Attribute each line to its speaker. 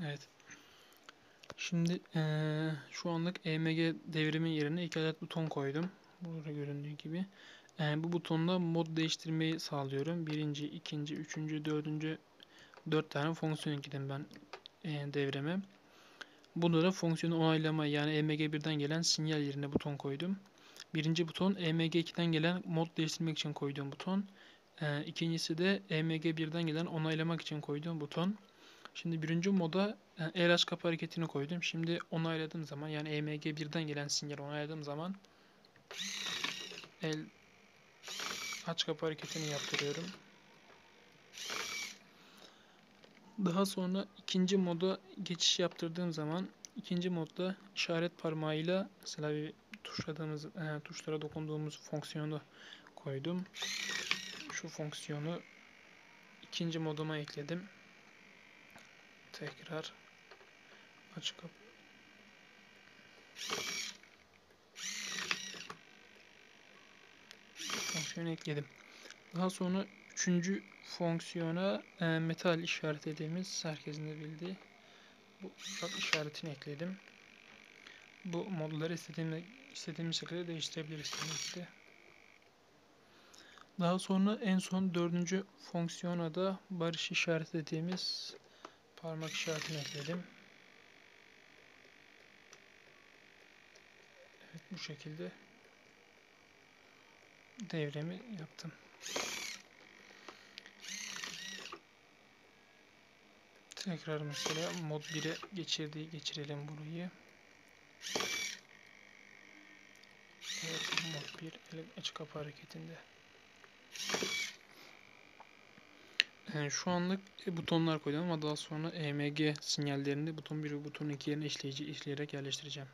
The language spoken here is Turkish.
Speaker 1: Evet. Şimdi eee, şu anlık EMG devrimi yerine iki adet buton koydum. Burada göründüğü gibi. Eee, bu butonla mod değiştirmeyi sağlıyorum. Birinci, ikinci, üçüncü, dördüncü dört tane fonksiyon ekledim ben eee, devreme. Bunda da fonksiyonu onaylama yani EMG1'den gelen sinyal yerine buton koydum. Birinci buton EMG2'den gelen mod değiştirmek için koyduğum buton. Eee, ikincisi de EMG1'den gelen onaylamak için koyduğum buton. Şimdi birinci moda e, el aç kapı hareketini koydum. Şimdi onayladığım zaman yani EMG 1'den gelen sinyal onayladığım zaman el aç kapı hareketini yaptırıyorum. Daha sonra ikinci moda geçiş yaptırdığım zaman ikinci modda işaret parmağıyla mesela bir tuşladığımız e, tuşlara dokunduğumuz fonksiyonu koydum. Şu fonksiyonu ikinci moduma ekledim. Tekrar aç kapı. Fonksiyonu ekledim. Daha sonra üçüncü fonksiyona e, metal işaret dediğimiz herkesin de bildiği bu ufak işaretini ekledim. Bu modları istediğimiz, istediğimiz şekilde değiştirebiliriz ki. Daha sonra en son dördüncü fonksiyona da barış işareti dediğimiz parmak işaretini ekledim. Evet bu şekilde devremi yaptım. Tekrar mesela mod 1'e geçirdiği geçirelim burayı. Evet mod 1 ele açık kapı hareketinde. Şu anlık e, butonlar koydum ama daha sonra EMG sinyallerini buton 1 ve buton 2 yerine işleyici işleyerek yerleştireceğim.